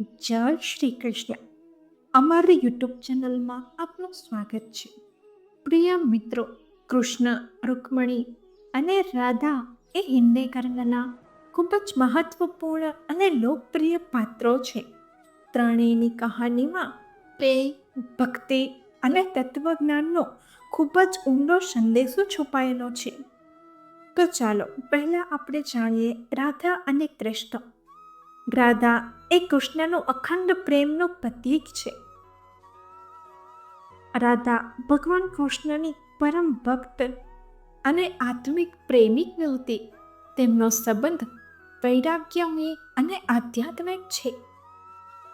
જય શ્રી કૃષ્ણ. અમારી યુટ્યુબ ચેનલમાં આપનું સ્વાગત છે. પ્રિય મિત્રો, કૃષ્ણ, રૂકમણી અને રાધા એ હિન્દી કર્ણના ખૂબ જ મહત્વપૂર્ણ અને લોકપ્રિય પાત્રો છે. ત્રણેયની કહાનીમાં પ્રેમ, ભક્તિ અને તત્વજ્ઞાનનો ખૂબ જ ઊંડો સંદેશો છુપાયેલો છે. તો ચાલો, પહેલાં આપણે જાણીએ રાધા અને કૃષ્ણ. રાધા, એ કૃષ્ણનું અખંડ પ્રેમનું પ્રતીક છે. રાધા, ભગવાન કૃષ્ણની પરમ ભક્ત અને આત્મિક પ્રેમિક નહોતી તેમનો સંબંધ વૈરાગ્યમય અને આધ્યાત્મિક છે.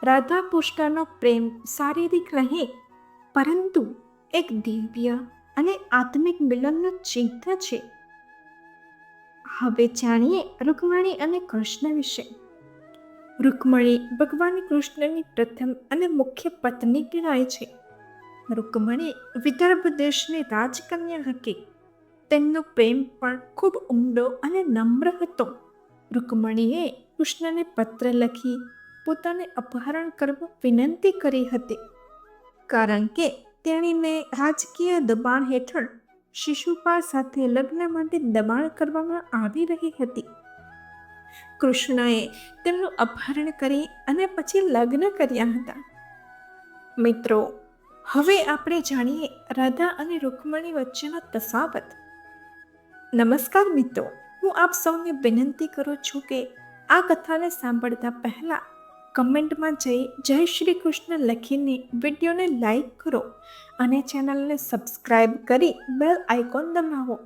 રાધા કૃષ્ણનો પ્રેમ શારીરિક રહે, પરંતુ એક દિવ્ય અને આત્મિક મિલનનું ચિહ્ન છે. હવે જાણીએ રૂકમણી અને કૃષ્ણ વિશે. રૂકમણી ભગવાન કૃષ્ણની પ્રથમ અને મુખ્ય પત્ની ગણાય છે. રૂકમણી વિદર્ભ દેશની રાજકન્યા હતી. તેમનો પ્રેમ પણ ખૂબ ઊંડો અને નમ્ર હતો. રૂકમણીએ કૃષ્ણને પત્ર લખી પોતાને અપહરણ કરવા વિનંતી કરી હતી. કારણ કે તેણીને રાજકીય દબાણ હેઠળ શિશુપાળ સાથે લગ્ન માટે દબાણ કરવામાં આવી રહી હતી. કૃષ્ણએ તેમનું અપહરણ કરી અને પછી લગ્ન કર્યા હતા. મિત્રો, હવે આપણે જાણીએ રાધા અને રૂકમણી વચ્ચેનો તફાવત. નમસ્કાર મિત્રો, હું આપ સૌને વિનંતી કરું છું કે આ કથાને સાંભળતા પહેલાં કમેન્ટમાં જઈ જય શ્રી કૃષ્ણ લખીને વિડીયોને લાઈક કરો અને ચેનલને સબસ્ક્રાઈબ કરી બેલ આઇકોન દબાવો,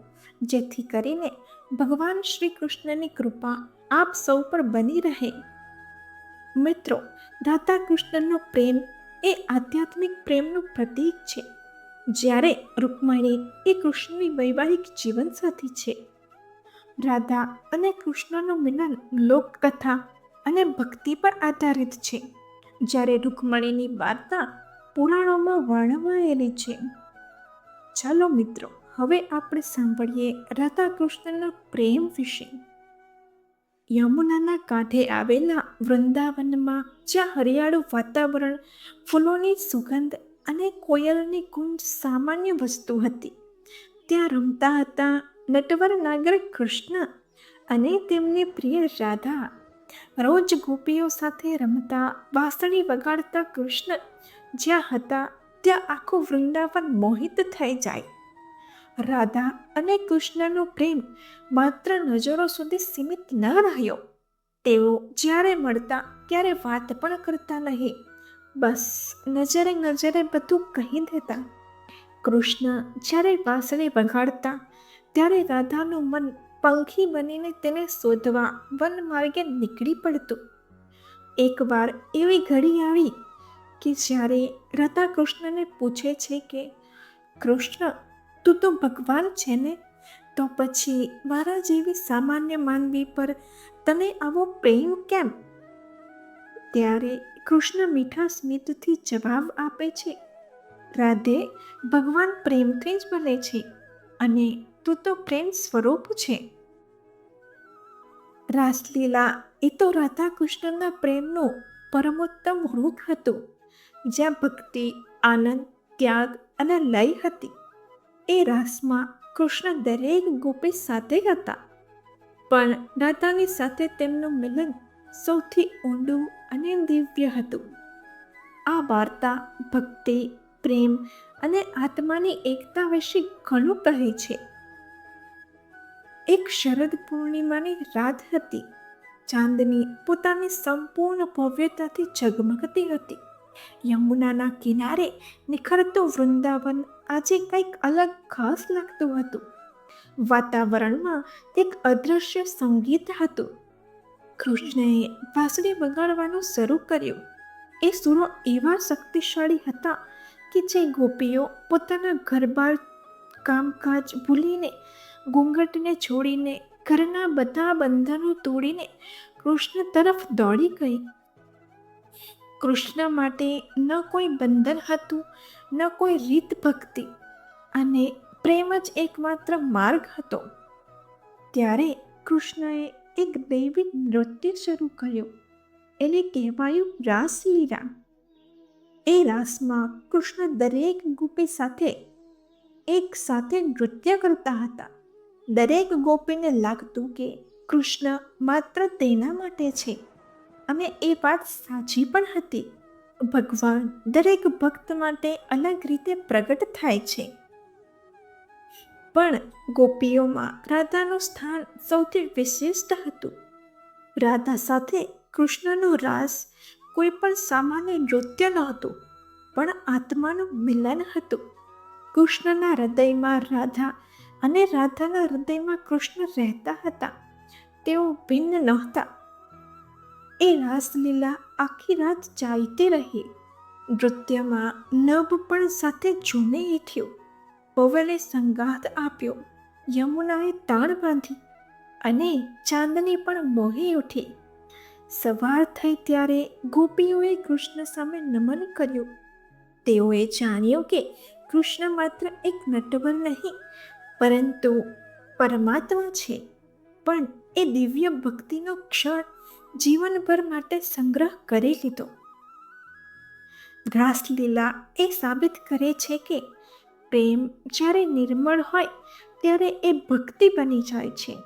જેથી કરીને ભગવાન શ્રી કૃષ્ણની કૃપા આપ સૌ પર બની રહે. મિત્રો રાધા કૃષ્ણનો પ્રેમ એ આધ્યાત્મિક પ્રેમનું પ્રતીક છે. જ્યારે રૂકમણી એ કૃષ્ણની વૈવાહિક જીવનસાથી છે. રાધા અને કૃષ્ણનું મિલન લોકકથા અને ભક્તિ પર આધારિત છે. જ્યારે રૂકમણીની વાર્તા પુરાણોમાં વર્ણવાયેલી છે. ચાલો મિત્રો, હવે આપણે સાંભળીએ રાધા કૃષ્ણના પ્રેમ વિશે. યમુનાના કાંઠે આવેલા વૃંદાવનમાં જ્યાં હરિયાળું વાતાવરણ, ફૂલોની સુગંધ અને કોયલની કુંજ સામાન્ય વસ્તુ હતી. ત્યાં રમતા હતા નટવર નાગર કૃષ્ણ અને તેમની પ્રિય રાધા. રોજ ગોપીઓ સાથે રમતા, વાંસળી વગાડતા કૃષ્ણ જ્યાં હતા, ત્યાં આખું વૃંદાવન મોહિત થઈ જાય. રાધા અને કૃષ્ણનો પ્રેમ માત્ર નજરો સુધી સીમિત ન રહ્યો. તેઓ જ્યારે મળતા ત્યારે વાત પણ કરતા નહીં. બસ નજરે નજરે બધું કહી દેતા. કૃષ્ણ જ્યારે વાંસળી વગાડતા ત્યારે રાધાનું મન પંખી બનીને તેને શોધવા વન માર્ગે નીકળી પડતું. એકવાર એવી ઘડી આવી કે જ્યારે રાધા કૃષ્ણને પૂછે છે કે, કૃષ્ણ તું તો ભગવાન છે ને? તો પછી મારા જેવી સામાન્ય માનવી પર તને આવો પ્રેમ કેમ? ત્યારે કૃષ્ણ મીઠા સ્મિતથી જવાબ આપે છે, રાધે, ભગવાન પ્રેમથી જ બને છે અને તું તો પ્રેમ સ્વરૂપ છે. રાસલીલા એ તો રાધા કૃષ્ણના પ્રેમનું પરમોત્તમ રૂપ હતું, જ્યાં ભક્તિ, આનંદ, ત્યાગ અને લય હતી. એ રાસમાં કૃષ્ણ દરેક ગોપી સાથે હતા. પણ રાધાની સાથે તેમનું મિલન સૌથી ઊંડું અને દિવ્ય હતું. આ વાર્તા ભક્તિ, પ્રેમ અને આત્માની એકતા વિશે ઘણું કહે છે. એક શરદ પૂર્ણિમાની રાત હતી. ચાંદની પોતાની સંપૂર્ણ ભવ્યતાથી ઝગમગતી હતી. યમુનાના કિનારે નિખરતું વૃંદાવન આજે કંઈક અલગ ખાસ લાગતું હતું. વાતાવરણમાં એક અદૃશ્ય સંગીત હતું. કૃષ્ણએ વાંસળી વગાડવાનું શરૂ કર્યું. એ સુરો એવા શક્તિશાળી હતા કે જે ગોપીઓ પોતાના ઘરબાર કામકાજ ભૂલીને, ઘૂંઘટને છોડીને, ઘરના બધા બંધનો તોડીને કૃષ્ણ તરફ દોડી ગઈ. કૃષ્ણ માટે ન કોઈ બંધન હતું, ન કોઈ રીત ભક્તિ અને પ્રેમ જ એકમાત્ર માર્ગ હતો. ત્યારે કૃષ્ણએ એક દૈવિક નૃત્ય શરૂ કર્યું. એને કહેવાયું રાસલીલા. એ રાસમાં કૃષ્ણ દરેક ગોપી સાથે એક સાથે નૃત્ય કરતા હતા. દરેક ગોપીને લાગતું કે કૃષ્ણ માત્ર તેના માટે છે. અને એ વાત સાચી પણ હતી. ભગવાન દરેક ભક્ત માટે અલગ રીતે પ્રગટ થાય છે. પણ ગોપીઓમાં રાધાનું સ્થાન સૌથી વિશિષ્ટ હતું. રાધા સાથે કૃષ્ણનો રાસ કોઈ પણ સામાન્ય નૃત્ય નહોતું, પણ આત્માનું મિલન હતું. કૃષ્ણના હૃદયમાં રાધા અને રાધાના હૃદયમાં કૃષ્ણ રહેતા હતા. તેઓ ભિન્ન નહોતા. એ રાસલીલા આખી રાત ચાલતી રહી. નૃત્યમાં નભ પણ સાથે જૂને થયો પવને સંગાથ આપ્યો. યમુનાએ તાળ બાંધી અને ચાંદની પણ મોહી ઉઠી. સવાર થઈ ત્યારે ગોપીઓએ કૃષ્ણ સામે નમન કર્યું. તેઓએ જાણ્યું કે કૃષ્ણ માત્ર એક નટવર નહીં, પરંતુ પરમાત્મા છે. પણ એ દિવ્ય ભક્તિનો ક્ષણ જીવનભર માટે સંગ્રહ કરી લીધો. રાસલીલા એ સાબિત કરે છે કે પ્રેમ જ્યારે નિર્મળ હોય ત્યારે એ ભક્તિ બની જાય છે.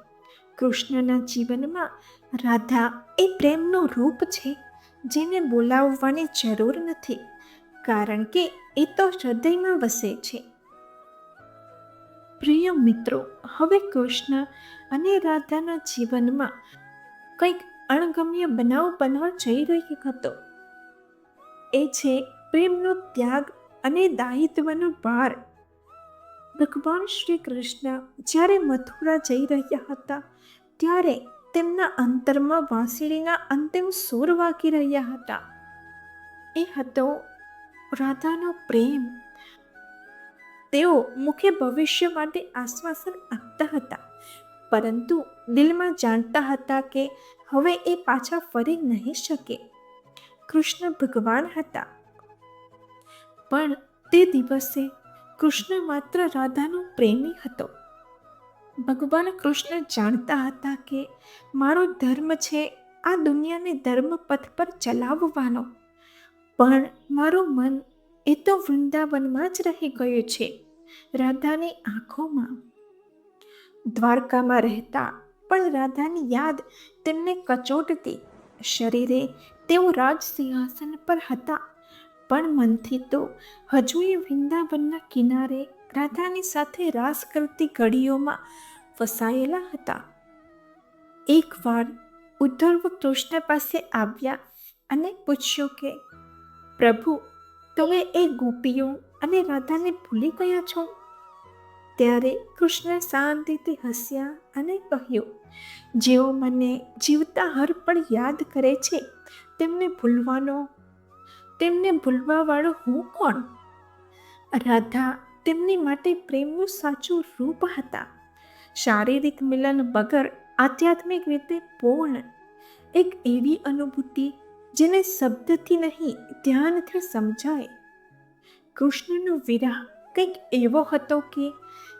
કૃષ્ણના જીવનમાં રાધા એ પ્રેમનું રૂપ છે, જેને બોલાવવાની જરૂર નથી, કારણ કે એ તો હૃદયમાં વસે છે. પ્રિય મિત્રો, હવે કૃષ્ણ અને રાધાના જીવનમાં કંઈક અણગમ્ય બનાવ બનવા જઈ રહ્યો હતો. એ છે પ્રેમનો ત્યાગ અને દાયિત્વનો ભાર. ભગવાન શ્રી કૃષ્ણ જ્યારે મથુરા જઈ રહ્યા હતા, ત્યારે તેમના અંતરમાં વાંસળીના અંતિમ સૂર વાગી રહ્યા હતા. એ હતો રાધાનો પ્રેમ. તેઓ મુખ્ય ભવિષ્ય માટે આશ્વાસન આપતા હતા. પરંતુ દિલમાં જાણતા હતા કે હવે એ પાછા ફરી નહીં શકે. કૃષ્ણ ભગવાન હતા. પણ તે દિવસે કૃષ્ણ માત્ર રાધાનો પ્રેમી હતો. ભગવાન કૃષ્ણ જાણતા હતા કે મારો ધર્મ છે આ દુનિયાને ધર્મ પથ પર ચલાવવાનો. પણ મારું મન એ તો વૃંદાવનમાં જ રહી ગયું છે. રાધાની આંખોમાં દ્વારકામાં રહેતા, પણ રાધાની યાદ તેમને કચોટતી. શરીરે તેઓ રાજ સિંહાસન પર હતા, પણ મનથી તો હજુ એ વૃંદાવનના કિનારે રાધાની સાથે રાસ કરતી ઘડીઓમાં ફસાયેલા હતા. એકવાર ઉદ્ધર્વ કૃષ્ણ પાસે આવ્યા અને પૂછ્યું કે, પ્રભુ, તમે એ ગોપીઓ અને રાધાને ભૂલી ગયા છો? ત્યારે કૃષ્ણ શાંતિથી હસ્યા અને કહ્યું, જેઓ મને જીવતા હર પણ યાદ કરે છે, તેમને ભૂલવાનો, તેમને ભૂલવાવાળો હું કોણ? રાધા તેમની માટે પ્રેમનું સાચું રૂપ હતા. શારીરિક મિલન વગર આધ્યાત્મિક રીતે પૂર્ણ, એક એવી અનુભૂતિ જેને શબ્દથી નહીં ધ્યાનથી સમજાય. કૃષ્ણનું વિરાહ કંઈક એવો હતો કે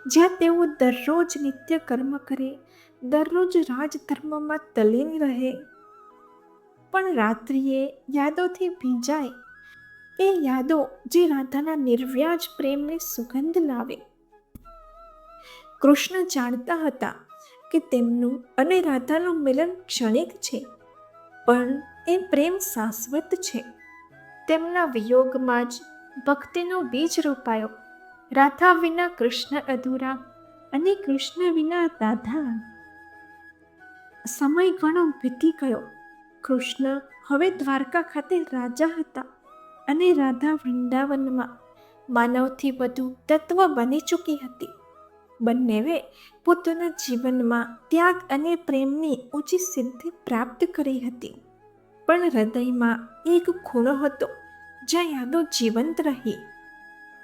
જ્યાં તેઓ દરરોજ નિત્ય કર્મ કરે, દરરોજ રાજધર્મમાં તલીન રહે. પણ રાત્રિએ યાદોથી ભીંજાય. એ યાદો જે રાધાના નિર્વ્યાજ પ્રેમને સુગંધ લાવે. કૃષ્ણ જાણતા હતા કે તેમનું અને રાધાનું મિલન ક્ષણિક છે, પણ એ પ્રેમ શાશ્વત છે. તેમના વિયોગમાં જ ભક્તિનો બીજ રોપાયો. રાધા વિના કૃષ્ણ અધૂરા અને કૃષ્ણ વિના રાધા. સમય ઘણો વીતી ગયો. કૃષ્ણ હવે દ્વારકા ખાતે રાજા હતા અને રાધા વૃંદાવનમાં માનવથી વધુ તત્વ બની ચૂકી હતી. બંનેવે પોતાના જીવનમાં ત્યાગ અને પ્રેમની ઊંચી સિદ્ધિ પ્રાપ્ત કરી હતી. પણ હૃદયમાં એક ખૂણો હતો જ્યાં યાદો જીવંત રહી.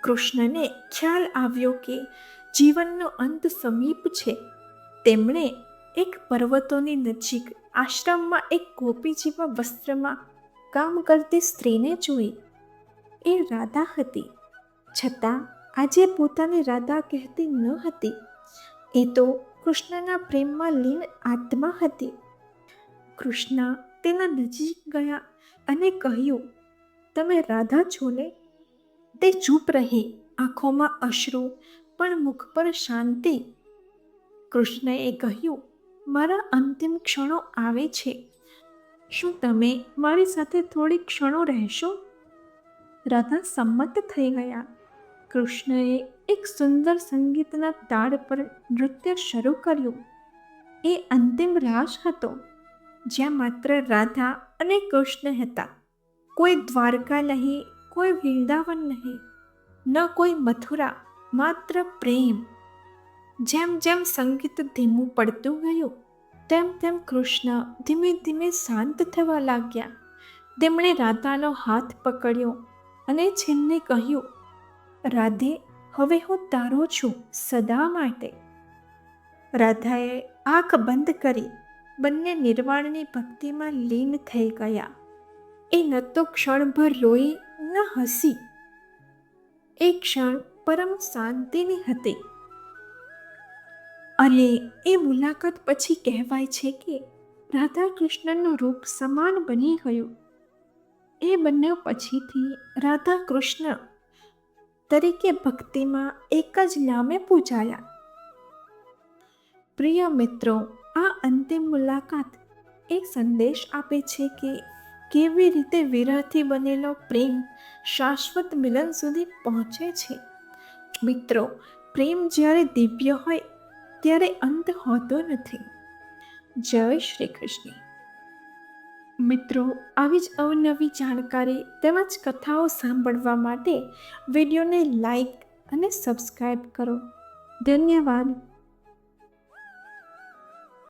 કૃષ્ણને ખ્યાલ આવ્યો કે જીવનનો અંત સમીપ છે. તેમણે એક પર્વતોની નજીક આશ્રમમાં એક ગોપી જેવા વસ્ત્રમાં કામ કરતી સ્ત્રીને જોઈ. એ રાધા હતી. છતાં આજે પોતાને રાધા કહેતી ન હતી. એ તો કૃષ્ણના પ્રેમમાં લીન આત્મા હતી. કૃષ્ણ તેના નજીક ગયા અને કહ્યું, તમે રાધા છો ને? તે ચૂપ રહી, આંખોમાં અશ્રુ, પણ મુખ પર શાંતિ. કૃષ્ણએ કહ્યું, મારા અંતિમ ક્ષણો આવે છે. શું તમે મારી સાથે થોડી ક્ષણો રહેશો? રાધા સંમત થઈ ગયા. કૃષ્ણએ એક સુંદર સંગીતના તાળ પર નૃત્ય શરૂ કર્યું. એ અંતિમ રાસ હતો, જ્યાં માત્ર રાધા અને કૃષ્ણ હતા. કોઈ દ્વારકા નહીં કોઈ વૃંદાવન નહીં, ન કોઈ મથુરા, માત્ર પ્રેમ. જેમ જેમ સંગીત ધીમું પડતું ગયું, તેમ તેમ કૃષ્ણ ધીમે ધીમે શાંત થવા લાગ્યા. તેમણે રાધાનો હાથ પકડ્યો અને છેલ્લે કહ્યું, રાધે, હવે હું તારો છું સદા માટે. રાધાએ આંખ બંધ કરી બંને નિર્વાણની ભક્તિમાં લીન થઈ ગયા. એ ન ક્ષણભર રોઈ ન હસી. એ ક્ષણ પરમ શાંતિની હતી. અને એ મુલાકાત પછી કહેવાય છે કે રાધા કૃષ્ણનું રૂપ સમાન બની ગયું. એ બંને પછીથી રાધા કૃષ્ણ તરીકે ભક્તિમાં એક જ નામે પૂજાયા. પ્રિય મિત્રો, આ અંતિમ મુલાકાત એક સંદેશ આપે છે કે કેવી રીતે વિરહથી બનેલો પ્રેમ શાશ્વત મિલન સુધી પહોંચે છે? મિત્રો, પ્રેમ જ્યારે દિવ્ય હોય, ત્યારે અંત હોતો નથી. જય શ્રી કૃષ્ણ. મિત્રો, આવી જ અવનવી જાણકારી તેમજ કથાઓ સાંભળવા માટે વિડીયોને લાઈક અને સબસ્ક્રાઈબ કરો. ધન્યવાદ.